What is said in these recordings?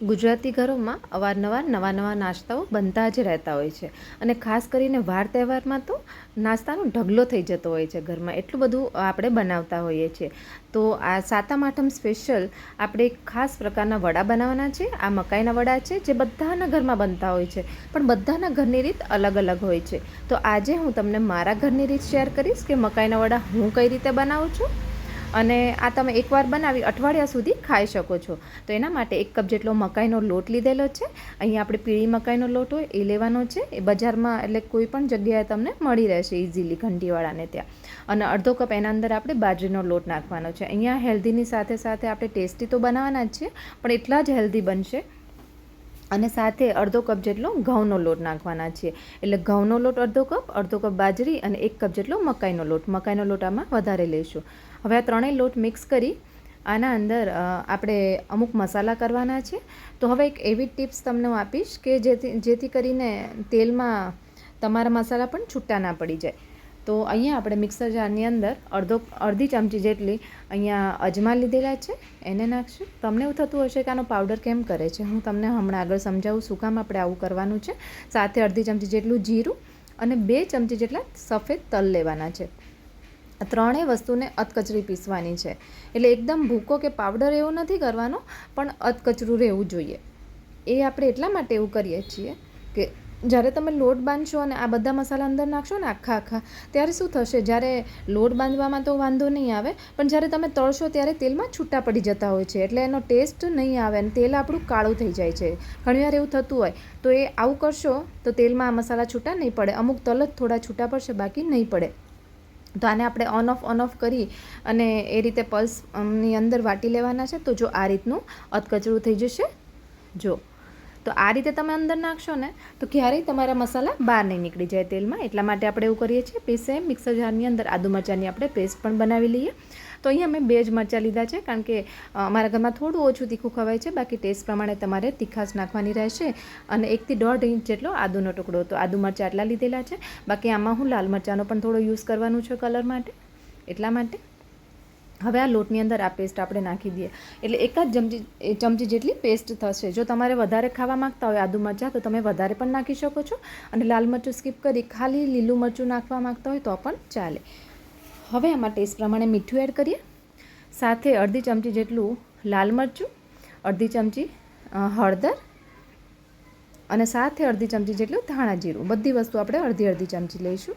ગુજરાતી ઘરોમાં અવારનવાર નવા નવા નાસ્તાઓ બનતા જ રહેતા હોય છે. અને ખાસ કરીને વાર તહેવારમાં તો નાસ્તાનો ઢગલો થઈ જતો હોય છે ઘરમાં. એટલું બધું આપણે બનાવતા હોઈએ છીએ. તો આ સાતમ આઠમ સ્પેશિયલ આપણે એક ખાસ પ્રકારના વડા બનાવવાના છે. આ મકાઈના વડા છે જે બધાના ઘરમાં બનતા હોય છે. પણ બધાના ઘરની રીત અલગ અલગ હોય છે. તો આજે હું તમને મારા ઘરની રીત શેર કરીશ કે મકાઈના વડા હું કઈ રીતે બનાવું છું અને આ તમે એકવાર બનાવી અઠવાડિયા સુધી ખાઈ શકો છો. તો એના માટે એક કપ જેટલો મકાઈનો લોટ લીધેલો છે. અહીંયા આપણે પીળી મકાઈનો લોટ હોય એ લેવાનો છે. એ બજારમાં એટલે કોઈ પણ જગ્યાએ તમને મળી રહેશે ઇઝીલી ઘંટીવાળાને ત્યાં. અને અડધો કપ એના અંદર આપણે બાજરીનો લોટ નાખવાનો છે. અહીંયા હેલ્ધીની સાથે સાથે આપણે ટેસ્ટી તો બનાવવાના જ છીએ પણ એટલા જ હેલ્ધી બનશે. અને સાથે અડધો કપ જેટલો ઘઉંનો લોટ નાખવાના છીએ એટલે ઘઉંનો લોટ અડધો કપ અડધો કપ બાજરી અને એક કપ જેટલો મકાઈનો લોટ. મકાઈનો લોટ આમાં વધારે લઈશું હવે આ ત્રણેય લોટ મિક્સ કરી આના અંદર આપણે અમુક મસાલા કરવાના છે. તો હવે એક એવી ટિપ્સ તમને હું આપીશ કે જેથી જેથી કરીને તેલમાં તમારા મસાલા પણ છૂટા ના પડી જાય. તો અહીંયા આપણે મિક્સર જારની અંદર અડધો, અડધી ચમચી જેટલી અહીંયા અજમા લીધેલા છે. એને નાખશું. તમને એવું થતું હશે કે આનો પાવડર કેમ કરે છે? હું તમને હમણાં આગળ સમજાવું શું કામ આપણે આવું કરવાનું છે. સાથે અડધી ચમચી જેટલું જીરું અને બે ચમચી જેટલા સફેદ તલ લેવાના છે. આ ત્રણેય વસ્તુને અધકચરી પીસવાની છે. એટલે એકદમ ભૂકો કે પાવડર એવો નથી કરવાનો, પણ અધકચરું રહેવું જોઈએ. એ આપણે એટલા માટે એવું કરીએ છીએ કે જ્યારે તમે લોટ બાંધશો અને આ બધા મસાલા અંદર નાખશો ને આખા આખા, ત્યારે શું થશે? જ્યારે લોટ બાંધવામાં તો વાંધો નહીં આવે, પણ જ્યારે તમે તળશો ત્યારે તેલમાં છૂટા પડી જતા હોય છે. એટલે એનો ટેસ્ટ નહીં આવે અને તેલ આપણું કાળું થઈ જાય છે. ઘણીવાર એવું થતું હોય, તો એ આવું કરશો તો તેલમાં આ મસાલા છૂટા નહીં પડે. અમુક તલ જ થોડા છૂટા પડશે, બાકી નહીં પડે. તો આને આપણે ઓન ઓફ ઓન ઓફ કરી અને એ રીતે પલ્સની અંદર વાટી લેવાના છે. તો જો આ રીતનું અધકચરું થઈ જશે. જો તો આ રીતે તમે અંદર નાખશો ને તો ક્યારેય તમારા મસાલા બહાર નહીં નીકળી જાય તેલમાં. એટલા માટે આપણે એવું કરીએ છીએ, પીસે મિક્સર જારની અંદર આદુ મરચાંની આપણે પેસ્ટ પણ બનાવી લઈએ. તો અહીંયા મેં બે જ મરચાં લીધા છે, કારણ કે અમારા ઘરમાં થોડું ઓછું તીખું ખવાય છે, બાકી ટેસ્ટ પ્રમાણે તમારે તીખાશ નાખવાની રહેશે. અને એકથી દોઢ ઇંચ જેટલો આદુનો ટુકડો. તો આદુ મરચાં આટલા લીધેલા છે. બાકી આમાં હું લાલ મરચાંનો પણ થોડો યુઝ કરવાનું છે કલર માટે. એટલા માટે હવે આ લોટની અંદર આ પેસ્ટ આપણે નાખી દઈએ. એટલે એક જ ચમચી ચમચી જેટલી પેસ્ટ થશે. જો તમારે વધારે ખાવા માંગતા હોય આદુ મરચાં, તો તમે વધારે પણ નાખી શકો છો. અને લાલ મરચું સ્કીપ કરી ખાલી લીલું મરચું નાખવા માગતા હોય તો પણ ચાલે. હવે આમાં ટેસ્ટ પ્રમાણે મીઠું એડ કરીએ. સાથે અડધી ચમચી જેટલું લાલ મરચું, અડધી ચમચી હળદર અને સાથે અડધી ચમચી જેટલું ધાણા જીરું. બધી વસ્તુ આપણે અડધી અડધી ચમચી લઈશું.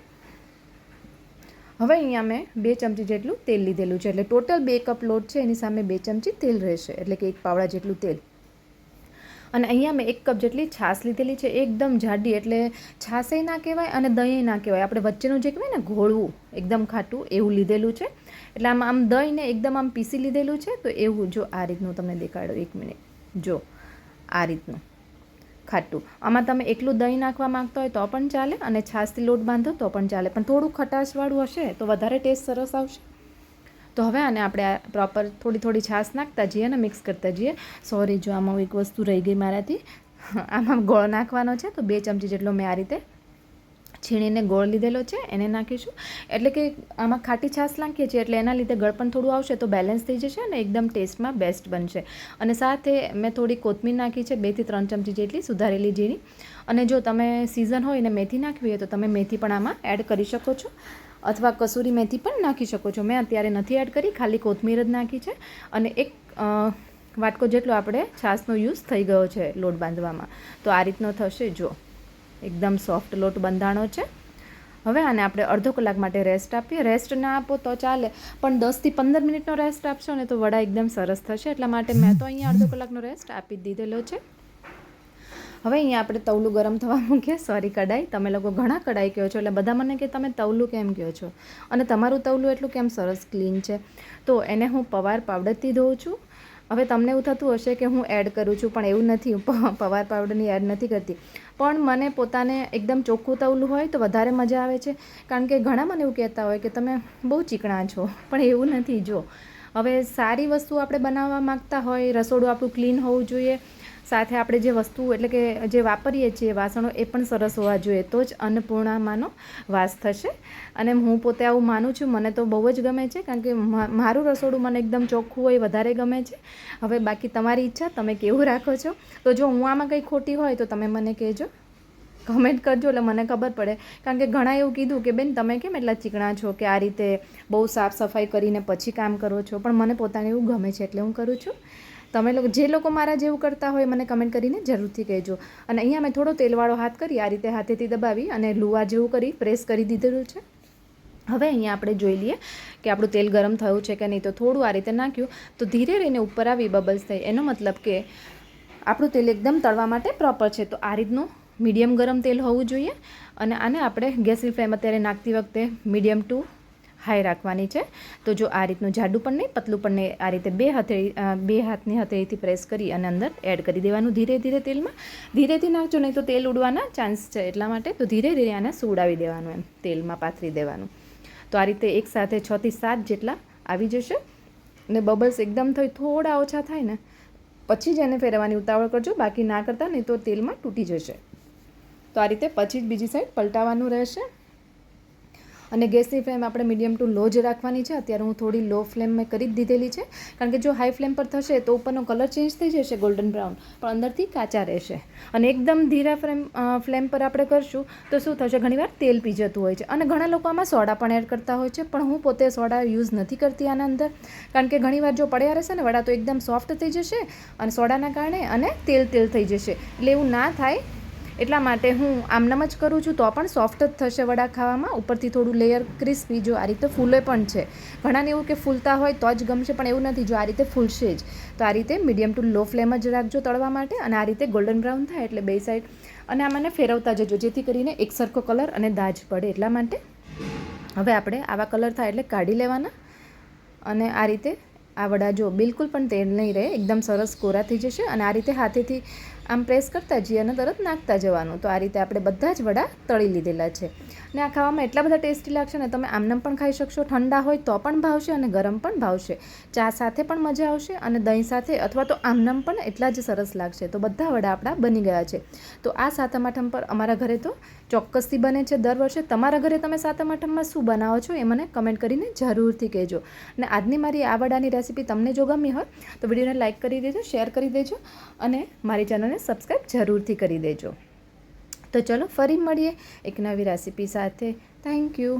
હવે અહીંયા મેં બે ચમચી જેટલું તેલ લીધેલું છે. એટલે ટોટલ બે કપ લોટ છે, એની સામે બે ચમચી તેલ રહેશે. એટલે કે એક પાવડા જેટલું તેલ. અને અહીંયા મેં એક કપ જેટલી છાશ લીધેલી છે, એકદમ જાડી. એટલે છાશે ના કહેવાય અને દહીં ના કહેવાય. આપણે વચ્ચેનું જે કહેવાય ને, ઘોળવું, એકદમ ખાટું, એવું લીધેલું છે. એટલે આમ આમ દહીંને એકદમ આમ પીસી લીધેલું છે, તો એવું જો આ રીતનું તમને દેખાડો. એક મિનિટ. જો આ રીતનું. ખાટું. આમાં તમે એકલું દહીં નાખવા માંગતા હોય તો પણ ચાલે અને છાશથી લોટ બાંધો તો પણ ચાલે. પણ થોડું ખટાશવાળું હશે તો વધારે ટેસ્ટ સરસ આવશે. તો હવે આને આપણે આ પ્રોપર થોડી થોડી છાશ નાખતા જઈએ અને મિક્સ કરતા જઈએ. સોરી જો આમાં એક વસ્તુ રહી ગઈ મારાથી. આમાં ગોળ નાખવાનો છે તો બે ચમચી જેટલો મેં આ રીતે છીણીને ગોળ લીધેલો છે, એને નાખીશું. એટલે કે આમાં ખાટી છાશ નાખીએ છીએ, એટલે એના લીધે ગળપણ થોડું આવશે તો બેલેન્સ થઈ જશે અને એકદમ ટેસ્ટમાં બેસ્ટ બનશે. અને સાથે મેં થોડી કોથમીર નાખી છે બેથી ત્રણ ચમચી જેટલી સુધારેલી ઝીણી. અને જો તમે સિઝન હોય ને મેથી નાખવી હોય તો તમે મેથી પણ આમાં એડ કરી શકો છો. અથવા કસૂરી મેથી પણ નાખી શકો છો. મેં અત્યારે નથી એડ કરી, ખાલી કોથમીર જ નાખી છે. અને એક વાટકો જેટલો આપણે છાશનો યુઝ થઈ ગયો છે લોટ બાંધવામાં. તો આ રીતનો થશે જો. એકદમ સોફ્ટ લોટ બંધાણો છે. હવે આને આપણે અડધો કલાક માટે રેસ્ટ આપીએ. રેસ્ટ ના આપો તો ચાલે, પણ દસથી પંદર મિનિટનો રેસ્ટ આપશો ને તો વડા એકદમ સરસ થશે. એટલા માટે મેં તો અહીંયા અડધો કલાકનો રેસ્ટ આપી દીધેલો છે. હવે અહીંયા આપણે તવલું ગરમ થવા મૂકીએ. સોરી કડાઈ તમે લોકો ઘણા કડાઈ કહો છો, એટલે બધા મને કે તમે તવલું કેમ કહો છો? અને તમારું તવલું એટલું કેમ સરસ ક્લીન છે? તો એને હું પવાર પાવડરથી ધોઉં છું. હવે તમને એવું થતું હશે કે હું એડ કરું છું, પણ એવું નથી પવાર પાવડરની એડ નથી કરતી. પણ મને પોતાને એકદમ ચોખ્ખું તવલું હોય તો વધારે મજા આવે છે. કારણ કે ઘણા મને એવું કહેતા હોય કે તમે બહુ ચીકણા છો, પણ એવું નથી, જો. હવે સારી વસ્તુ આપણે બનાવવા માગતા હોય, રસોડું આપણું ક્લીન હોવું જોઈએ સાથે આપણે જે વસ્તુ એટલે કે જે વાપરીએ છીએ વાસણો, એ પણ સરસ હોવા જોઈએ. તો જ અન્નપૂર્ણામાંનો વાસ થશે. અને હું પોતે આવું માનું છું, મને તો બહુ જ ગમે છે, કારણ કે મારું રસોડું મને એકદમ ચોખ્ખું હોય, વધારે ગમે છે. હવે બાકી તમારી ઈચ્છા, તમે કેવું રાખો છો? તો જો હું આમાં કંઈ ખોટી હોય, તો તમે મને કહેજો. કમેન્ટ કરજો, એટલે મને ખબર પડે. કારણ કે ઘણા એવું કીધું કે, બેન, તમે કેમ એટલા ચીકણા છો કે આ રીતે બહુ સાફ સફાઈ કરીને પછી કામ કરો છો? પણ મને પોતાને એવું ગમે છે, એટલે હું કરું છું. તમે લોકો જે લોકો મારા જેવું કરતા હોય મને કમેન્ટ કરીને જરૂરથી કહેજો. અને અહીંયા મેં થોડો તેલવાળો હાથ કરી, આ રીતે હાથેથી દબાવી અને લુવા જેવું કરી પ્રેસ કરી દીધેલું છે. હવે અહીંયા આપણે જોઈ લઈએ કે આપણું તેલ ગરમ થયું છે કે નહીં. તો થોડું આ રીતે નાખ્યું, તો ધીરે રહીને ઉપર આવી બબલ્સ થઈ. એનો મતલબ કે આપણું તેલ એકદમ તળવા માટે પ્રોપર છે. તો આ રીતનું મીડિયમ ગરમ તેલ હોવું જોઈએ. અને આને આપણે ગેસની ફ્લેમ અત્યારે નાખતી વખતે મીડિયમ ટુ હાઈ રાખવાની છે. તો જો આ રીતનું જાડું પણ નહીં, પતલું પણ નહીં, આ રીતે બે હથેળી બે હાથની હથેળીથી પ્રેસ કરી અને અંદર એડ કરી દેવાનું ધીરે ધીરે તેલમાં. ધીરેથી નાખજો નહીં તો તેલ ઉડવાના ચાન્સ છે એટલા માટે, તો ધીરે ધીરે આને સુડાવી દેવાનું એમ, તેલમાં પાથરી દેવાનું. તો આ રીતે એક સાથે છથી સાત જેટલા આવી જશે. ને બબલ્સ એકદમ થઈ, થોડા ઓછા થાય ને, પછી જ એને ફેરવવાની ઉતાવળ કરજો. બાકી ના કરતા નહીં તો તેલમાં તૂટી જશે. તો આ રીતે પછી જ બીજી સાઈડ પલટાવવાનું રહેશે. અને ગેસની ફ્લેમ આપણે મીડિયમ ટુ લો જ રાખવાની છે. અત્યારે હું થોડી લો ફ્લેમ મેં કરી જ દીધેલી છે. કારણ કે જો હાઈ ફ્લેમ પર થશે તો ઉપરનો કલર ચેન્જ થઈ જશે ગોલ્ડન બ્રાઉન. પણ અંદરથી કાચા રહેશે. અને એકદમ ધીરા ફ્લેમ ફ્લેમ પર આપણે કરશું તો શું થશે? ઘણીવાર તેલ પી જતું હોય છે. અને ઘણા લોકો આમાં સોડા પણ એડ કરતા હોય છે. પણ હું પોતે સોડા યુઝ નથી કરતી આના અંદર. કારણ કે ઘણીવાર જો પડ્યા રહેશે ને વડા તો એકદમ સોફ્ટ થઈ જશે અને સોડાના કારણે અને તેલ તેલ થઈ જશે. એટલે એવું ના થાય એટલા માટે હું આમનામ જ કરું છું, તો પણ સોફ્ટ જ થશે વડા ખાવામાં. ઉપરથી થોડું લેયર ક્રિસ્પી જો આ રીતે ફૂલે પણ છે. ઘણાને એવું કે ફૂલતા હોય તો જ ગમશે, પણ એવું નથી. જો આ રીતે ફૂલશે જ, તો આ રીતે મીડિયમ ટુ લો ફ્લેમ જ રાખજો તળવા માટે અને આ રીતે ગોલ્ડન બ્રાઉન થાય એટલે બે સાઈડ અને આમાં ફેરવતા જજો, જેથી કરીને એક સરખો કલર અને દાજ પડે. એટલા માટે હવે આપણે આવા કલર થાય એટલે કાઢી લેવાના અને આ રીતે આ વડા જો બિલકુલ પણ તેલ નહીં રહે, એકદમ સરસ કોરા થઈ જશે અને આ રીતે હાથેથી આમ પ્રેસ કરતા જઈએ અને તરત નાખતા જવાનું. તો આ રીતે આપણે બધા જ વડા તળી લીધેલા છે. ને આ ખાવામાં એટલા બધા ટેસ્ટી લાગશે ને તમે આમનામ પણ ખાઈ શકશો. ઠંડા હોય તો પણ ભાવશે અને ગરમ પણ ભાવશે. ચા સાથે પણ મજા આવશે અને દહીં સાથે અથવા તો આમનામ પણ એટલા જ સરસ લાગશે. તો બધા વડા આપણા બની ગયા છે. તો આ સાતમ આઠમ પર અમારા ઘરે તો ચોક્કસથી બને છે દર વર્ષે. તમારા ઘરે તમે સાતમ આઠમમાં શું બનાવો છો એ મને કમેન્ટ કરીને જરૂરથી કહેજો. અને આજની મારી આ વડાની રેસીપી તમને જો ગમી હોય, તો વિડીયોને લાઇક કરી દેજો, શેર કરી દેજો અને મારી ચેનલને સબસ્ક્રાઈબ જરૂરથી કરી દેજો. તો ચલો ફરી મળીએ એક નવી રેસીપી સાથે. Thank you